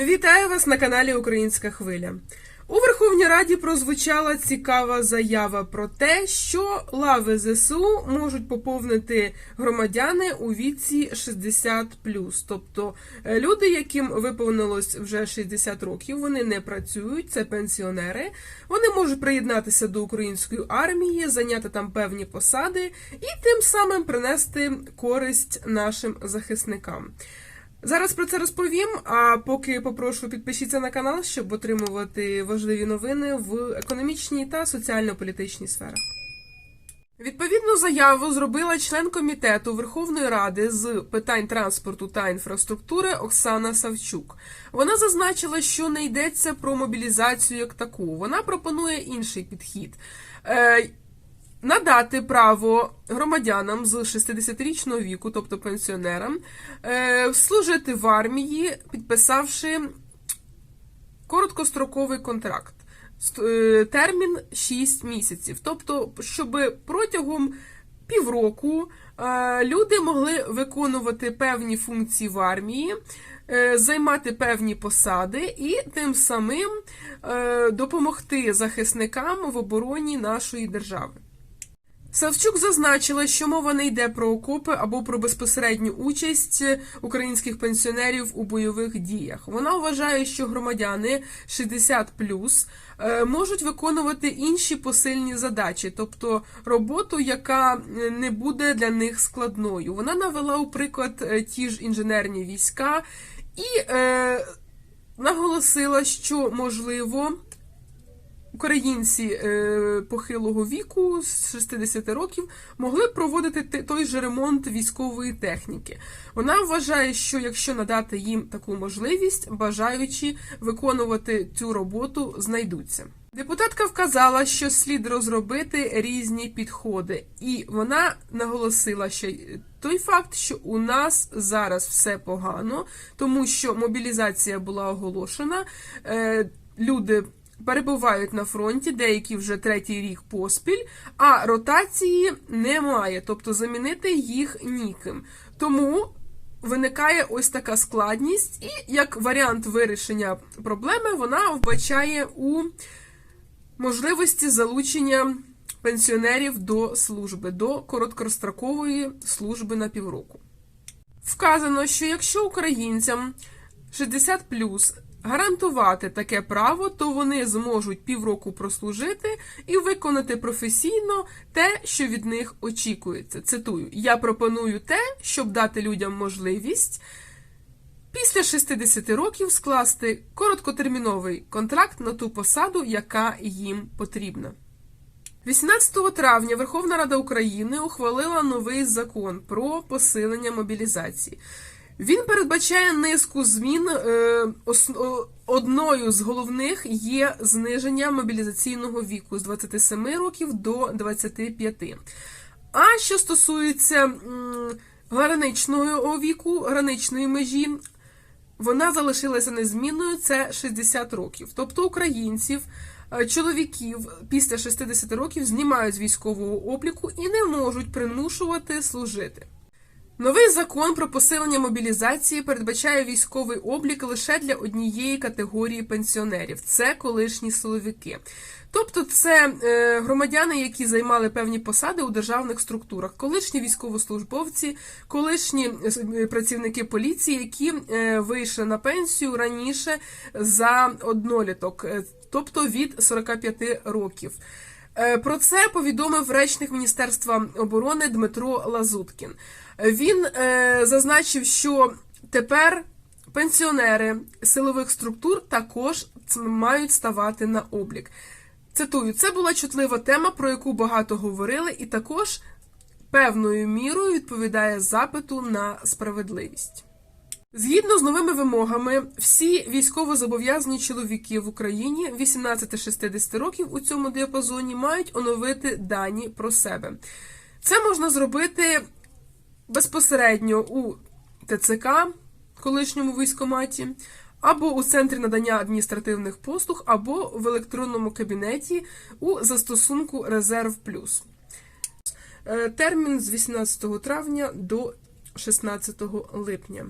Вітаю вас на каналі Українська Хвиля. У Верховній Раді прозвучала цікава заява про те, що лави ЗСУ можуть поповнити громадяни у віці 60 тобто е, люди, яким виповнилось вже 60 років, вони не працюють, це пенсіонери. Вони можуть приєднатися до української армії, зайняти там певні посади і тим самим принести користь нашим захисникам. Зараз про це розповім. А поки попрошу підпишіться на канал, щоб отримувати важливі новини в економічній та соціально-політичній сферах. Відповідну заяву зробила член комітету Верховної Ради з питань транспорту та інфраструктури Оксана Савчук. Вона зазначила, що не йдеться про мобілізацію як таку. Вона пропонує інший підхід. Надати право громадянам з 60-річного віку, тобто пенсіонерам, е, служити в армії, підписавши короткостроковий контракт. Е, Термін 6 місяців. Тобто, щоб протягом півроку е, люди могли виконувати певні функції в армії, займати певні посади і тим самим допомогти захисникам в обороні нашої держави. Савчук зазначила, що мова не йде про окопи або про безпосередню участь українських пенсіонерів у бойових діях. Вона вважає, що громадяни 60 е, можуть виконувати інші посильні задачі, тобто роботу, яка е, не буде для них складною. Вона навела у приклад е, ті ж інженерні війська і е, наголосила, що можливо. Українці е, похилого віку з 60 років могли проводити той же ремонт військової техніки. Вона вважає, що якщо надати їм таку можливість, бажаючі виконувати цю роботу знайдуться. Депутатка вказала, що слід розробити різні підходи, і вона наголосила, що той факт, що у нас зараз все погано, тому що мобілізація була оголошена, е, люди перебувають на фронті, деякі вже третій рік поспіль, а ротації немає, тобто замінити їх ніким. Тому виникає ось така складність, і як варіант вирішення проблеми вона вбачає у можливості залучення пенсіонерів до служби, до короткострокової служби на півроку. Вказано, що якщо українцям 60 гарантувати таке право, то вони зможуть півроку прослужити і виконати професійно те, що від них очікується. Цитую: я пропоную те, щоб дати людям можливість. Після 60 років скласти короткотерміновий контракт на ту посаду, яка їм потрібна. 18 травня Верховна Рада України ухвалила новий закон про посилення мобілізації. Він передбачає низку змін. е, Одною з головних є зниження мобілізаційного віку з 27 років до 25. А що стосується граничного віку, граничної межі, вона залишилася незмінною це 60 років. Тобто українців, е, чоловіків після 60 років знімають з військового обліку і не можуть примушувати служити. Новий закон про посилення мобілізації передбачає військовий облік лише для однієї категорії пенсіонерів це колишні силовики. Тобто це е, громадяни, які займали певні посади у державних структурах, колишні військовослужбовці, колишні е, працівники поліції, які е, вийшли на пенсію раніше за одноліток, е, тобто від 45 років. Е, Про це повідомив речник Міністерства оборони Дмитро Лазуткін. Е, Він е, зазначив, що тепер пенсіонери силових структур також мають ставати на облік. Цитую, це була чутлива тема, про яку багато говорили, і також певною мірою відповідає запиту на справедливість. Згідно з новими вимогами, всі військовозобов'язані чоловіки в Україні 18-60 років у цьому діапазоні мають оновити дані про себе. Це можна зробити безпосередньо у ТЦК, колишньому військоматі, або у центрі надання адміністративних послуг, або в електронному кабінеті у застосунку Резерв Плюс. Е, Термін з 18 травня до 16 липня.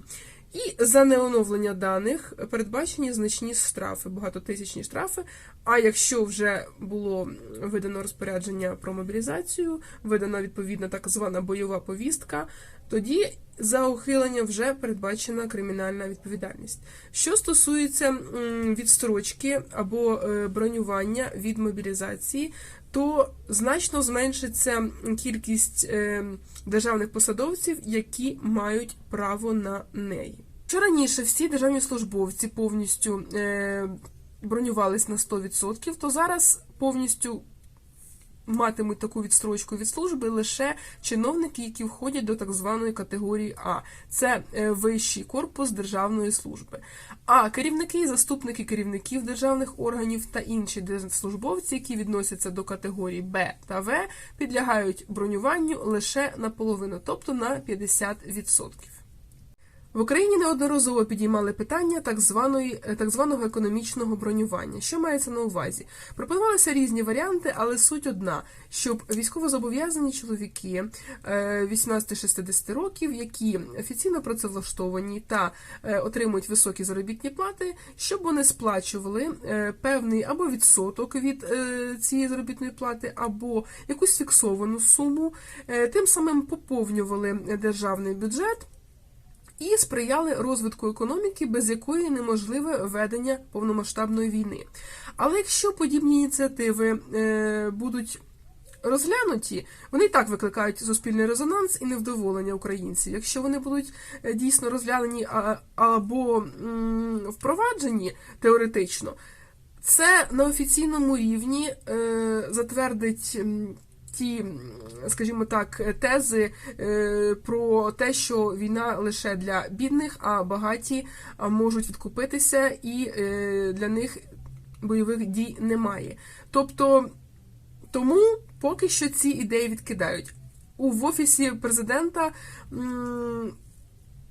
І за неоновлення даних передбачені значні штрафи, багатотисячні штрафи. А якщо вже було видано розпорядження про мобілізацію, видана відповідна так звана бойова повістка, тоді за ухилення вже передбачена кримінальна відповідальність. Що стосується відстрочки або е, бронювання від мобілізації, то значно зменшиться кількість е, державних посадовців, які мають право на неї. Що раніше всі державні службовці повністю е, бронювались на 100%, то зараз повністю матимуть таку відстрочку від служби лише чиновники, які входять до так званої категорії А. Це е, вищий корпус державної служби. А керівники заступники керівників державних органів та інші держслужбовці, які відносяться до категорії Б та В, підлягають бронюванню лише наполовину, тобто на 50%. В Україні неодноразово підіймали питання так званої е, так званого економічного бронювання. Що мається на увазі? Пропонувалися різні варіанти, але суть одна: щоб військовозобов'язані чоловіки е, 18-60 років, які офіційно працевлаштовані та е, отримують високі заробітні плати, щоб вони сплачували е, певний або відсоток від е, цієї заробітної плати, або якусь фіксовану суму, е, тим самим поповнювали державний бюджет і сприяли розвитку економіки, без якої неможливе ведення повномасштабної війни. Але якщо подібні ініціативи е, будуть розглянуті, вони і так викликають суспільний резонанс і невдоволення українців. Якщо вони будуть е, дійсно розглянені або впроваджені теоретично, це на офіційному рівні е, затвердить. Ті, скажімо так, тези е, про те, що війна лише для бідних, а багаті можуть відкупитися, і е, для них бойових дій немає. Тобто, тому поки що ці ідеї відкидають. У в офісі президента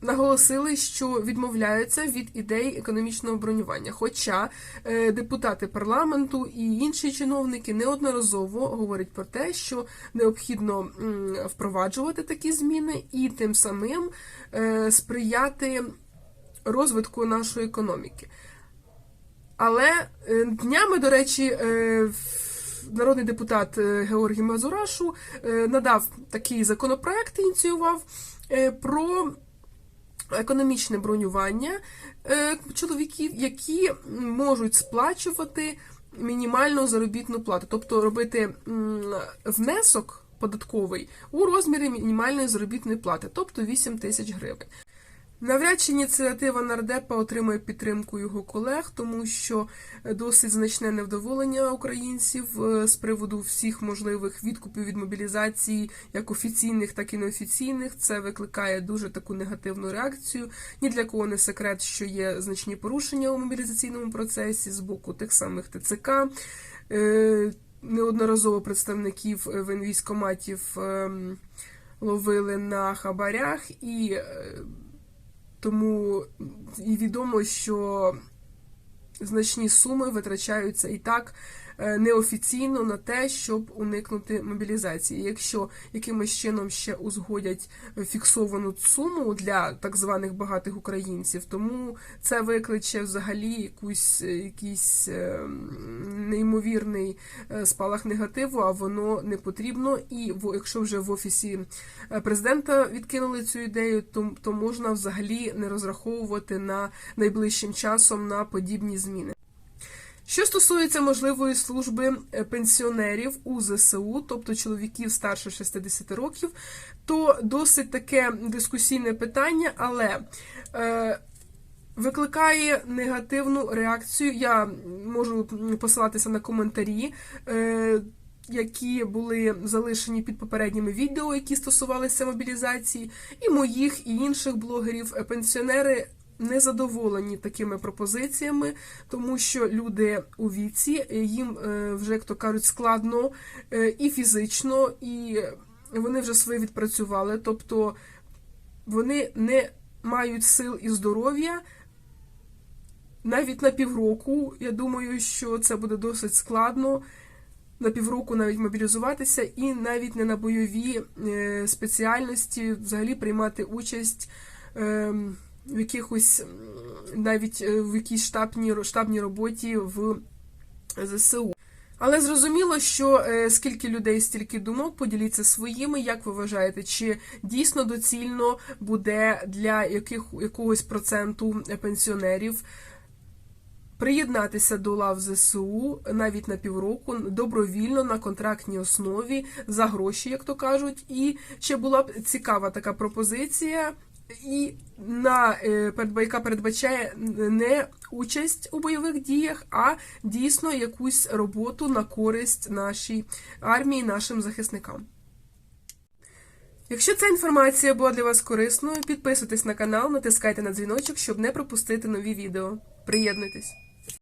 наголосили, що відмовляються від ідей економічного бронювання. Хоча е, депутати парламенту і інші чиновники неодноразово говорять про те, що необхідно впроваджувати такі зміни і тим самим е, сприяти розвитку нашої економіки. Але е, днями, до речі, народний депутат Георгій Мазурашу надав такий законопроект, ініціював про економічне бронювання е, чоловіків, які можуть сплачувати мінімальну заробітну плату, тобто робити внесок податковий у розмірі мінімальної заробітної плати, тобто 8 тисяч гривень. Навряд чи ініціатива нардепа отримає підтримку його колег, тому що досить значне невдоволення українців е, з приводу всіх можливих відкупів від мобілізації, як офіційних, так і неофіційних. Це викликає дуже таку негативну реакцію. Ні для кого не секрет, що є значні порушення у мобілізаційному процесі з боку тих самих ТЦК. Е, Неодноразово представників е, воєнвійськоматів ем, ловили на хабарях і. Е, тому і відомо, що значні суми витрачаються і так е, неофіційно на те, щоб уникнути мобілізації. Якщо якимось чином ще узгодять фіксовану суму для так званих багатих українців, тому це викличе взагалі якусь е, якийсь е, м, неймовірний е, спалах негативу, а воно не потрібно. І якщо вже в офісі е, президента відкинули цю ідею, то, то можна взагалі не розраховувати на найближчим часом на подібні зміни. Що стосується можливої служби е, пенсіонерів у ЗСУ, тобто чоловіків старше 60 років, то досить таке дискусійне питання, але е, викликає негативну реакцію. Я можу посилатися на коментарі. Е, які були залишені під попередніми відео, які стосувалися мобілізації, і моїх, і інших блогерів, Е, пенсіонери не задоволені такими пропозиціями, тому що люди у віці е, їм вже, як то кажуть, складно і фізично, і вони вже своє відпрацювали. Тобто вони не мають сил і здоров'я. Навіть на півроку, я думаю, що це буде досить складно на півроку навіть мобілізуватися і навіть не на бойові е, спеціальності взагалі приймати участь ем, в якихось навіть е, в якійсь штабній, штабній роботі в ЗСУ. Але зрозуміло, що е, скільки людей, стільки думок, поділіться своїми. Як ви вважаєте, чи дійсно доцільно буде для яких, якогось проценту пенсіонерів приєднатися до лав ЗСУ навіть на півроку добровільно на контрактній основі за гроші, як то кажуть, і чи була б цікава така пропозиція? І на е, яка передбачає не участь у бойових діях, а дійсно якусь роботу на користь нашій армії, нашим захисникам. Якщо ця інформація була для вас корисною, підписуйтесь на канал, натискайте на дзвіночок, щоб не пропустити нові відео. Приєднуйтесь!